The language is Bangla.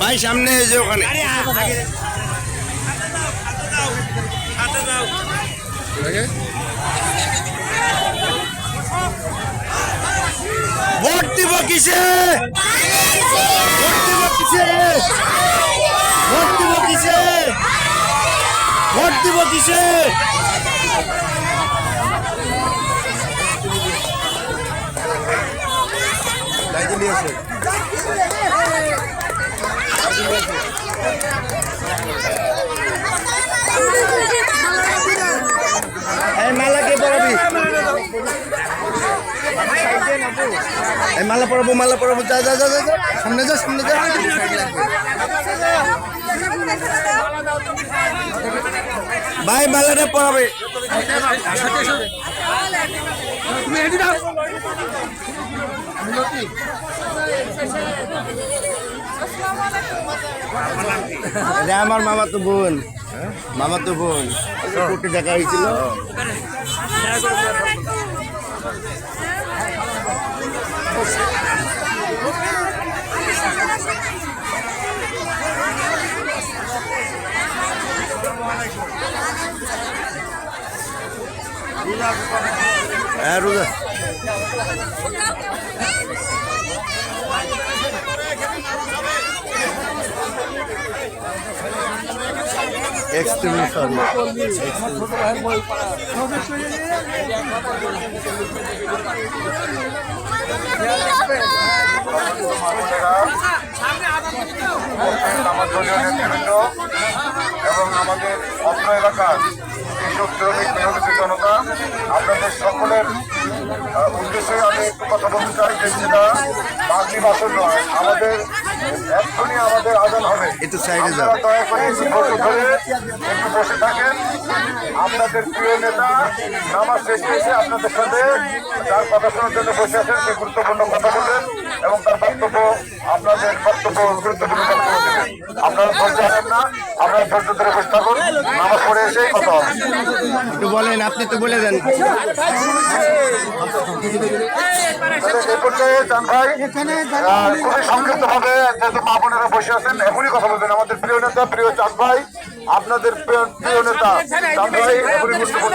ভাই সামনে এই যে ওখানে। ভোট দিব কিসে? ভোট দিব কিসে? ভোট দিব কিসে? ভোট দিব কিসে? এই মালা পড়াবো মালা পড়াবো যা যা যা যা। সামনে যা সামনে যা। ভাই, মালাটা পড়াবে আমার মামা তো বোন। মামা তো বোন টাকা হয়েছিল হ্যাঁ রোজা। এক্সট্রিমিস্ট শর্মা আমার দলীয় নেতৃবৃন্দ এবং আমাদের এলাকার কৃষক শ্রমিক মেহনতি জনতা আপনাদের সকলের উদ্দেশ্যে আমি একটু কথা বলতে চাই যে সেটা বাকি বাসন নয় আমাদের এক্ষুনি আমাদের আজান হবে। একটু সাইডে যাও। দয়া করে একটু ধরে একটু বসে থাকেন। আপনাদের প্রিয় নেতা নামাজ শেষে এসে আপনাদের সাথে তার কথা শোনার জন্য বসে আছেন সে গুরুত্বপূর্ণ কথা বলবেন এবং তার বক্তব্য আপনাদের বক্তব্য গুরুত্বপূর্ণ বক্তব্য আপনারা ধৈর্য হারেন না আপনারা ধৈর্য ধরে বসে থাকুন নামাজ পড়ে এসেই কথা হবে। একটু বলেন আপনি তো বলে দেন। খুবই সংক্ষিপ্ত ভাবে যেহেতু মা বোনেরা বসে আছেন এখনই কথা বলবেন আমাদের প্রিয় নেতা প্রিয় চাঁদ ভাই আপনাদের প্রিয় প্রিয় নেতা চাঁদ ভাই এখনই গুরুত্বপূর্ণ